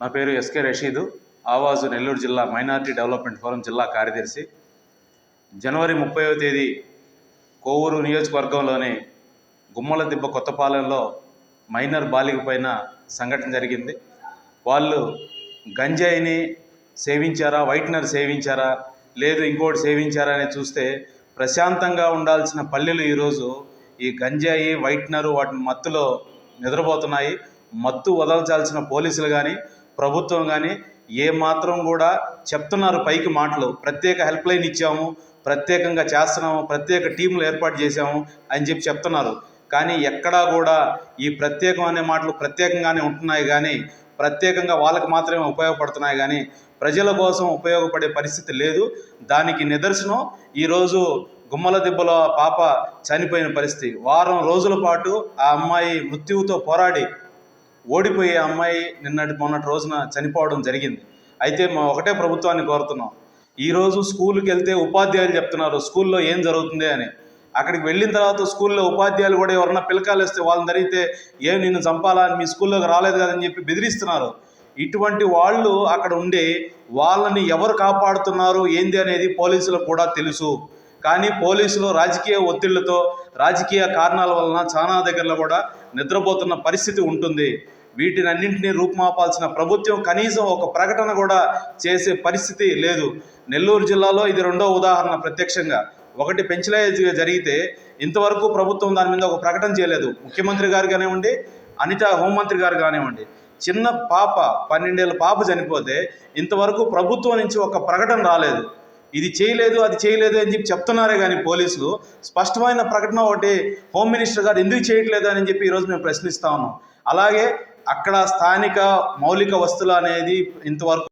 నా పేరు ఎస్కే రషీదు. ఆవాజు నెల్లూరు జిల్లా మైనారిటీ డెవలప్మెంట్ ఫోరం జిల్లా కార్యదర్శి. జనవరి ముప్పైవ తేదీ కోవూరు నియోజకవర్గంలోని గుమ్మల దిబ్బ కొత్తపాలెంలో మైనర్ బాలిక పైన సంఘటన జరిగింది. వాళ్ళు గంజాయిని సేవించారా వైట్నర్ సేవించారా లేదు ఇంకోటి సేవించారా అని చూస్తే ప్రశాంతంగా ఉండాల్సిన పల్లెలు ఈరోజు ఈ గంజాయి వైట్నరు వాటిని మత్తులో నిద్రపోతున్నాయి. మత్తు వదల్చాల్సిన పోలీసులు కానీ ప్రభుత్వం కానీ ఏ మాత్రం కూడా చెప్తున్నారు పైకి మాటలు. ప్రత్యేక హెల్ప్ లైన్ ఇచ్చాము ప్రత్యేకంగా చేస్తున్నాము ప్రత్యేక టీంలు ఏర్పాటు చేశాము అని చెప్పి చెప్తున్నారు. కానీ ఎక్కడా కూడా ఈ ప్రత్యేకం అనే మాటలు ప్రత్యేకంగానే ఉంటున్నాయి కానీ ప్రత్యేకంగా వాళ్ళకి మాత్రమే ఉపయోగపడుతున్నాయి కానీ ప్రజల కోసం ఉపయోగపడే పరిస్థితి లేదు. దానికి నిదర్శనం ఈరోజు గుమ్మల దిబ్బల పాప చనిపోయిన పరిస్థితి. వారం రోజుల పాటు ఆ అమ్మాయి మృత్యువుతో పోరాడి ఓడిపోయే అమ్మాయి నిన్నటి మొన్నటి రోజున చనిపోవడం జరిగింది. అయితే మా ఒకటే ప్రభుత్వాన్ని కోరుతున్నాం. ఈరోజు స్కూల్కి వెళ్తే ఉపాధ్యాయులు చెప్తున్నారు స్కూల్లో ఏం జరుగుతుంది అని. అక్కడికి వెళ్ళిన తర్వాత స్కూల్లో ఉపాధ్యాయులు కూడా ఎవరన్నా పిలకాలు వేస్తే వాళ్ళని జరిగితే ఏం నిన్ను చంపాలా? అని మీ స్కూల్లోకి రాలేదు కదని చెప్పి బెదిరిస్తున్నారు. ఇటువంటి వాళ్ళు అక్కడ ఉండి వాళ్ళని ఎవరు కాపాడుతున్నారు? ఏంది అనేది పోలీసులకు కూడా తెలుసు. కానీ పోలీసులు రాజకీయ ఒత్తిళ్ళతో రాజకీయ కారణాల వలన చాలా దగ్గరలో కూడా నిద్రపోతున్న పరిస్థితి ఉంటుంది. వీటిని అన్నింటినీ రూపుమాపాల్సిన ప్రభుత్వం కనీసం ఒక ప్రకటన కూడా చేసే పరిస్థితి లేదు. నెల్లూరు జిల్లాలో ఇది రెండో ఉదాహరణ ప్రత్యక్షంగా. ఒకటి పెంచలేజ్ జరిగితే ఇంతవరకు ప్రభుత్వం దాని మీద ఒక ప్రకటన చేయలేదు. ముఖ్యమంత్రి గారు కానివ్వండి అనిత హోంమంత్రి గారు కానివ్వండి చిన్న పాప పన్నెండేళ్ళ పాప చనిపోతే ఇంతవరకు ప్రభుత్వం నుంచి ఒక ప్రకటన రాలేదు. ఇది చేయలేదు అది చేయలేదు అని చెప్పి చెప్తున్నారే కానీ పోలీసులు. స్పష్టమైన ప్రకటన ఒకటి హోమ్ మినిస్టర్ గారు ఎందుకు చేయట్లేదు అని చెప్పి ఈరోజు మేము ప్రశ్నిస్తా ఉన్నాం. అలాగే అక్కడ స్థానిక మౌలిక వస్తువులు అనేది ఇంతవరకు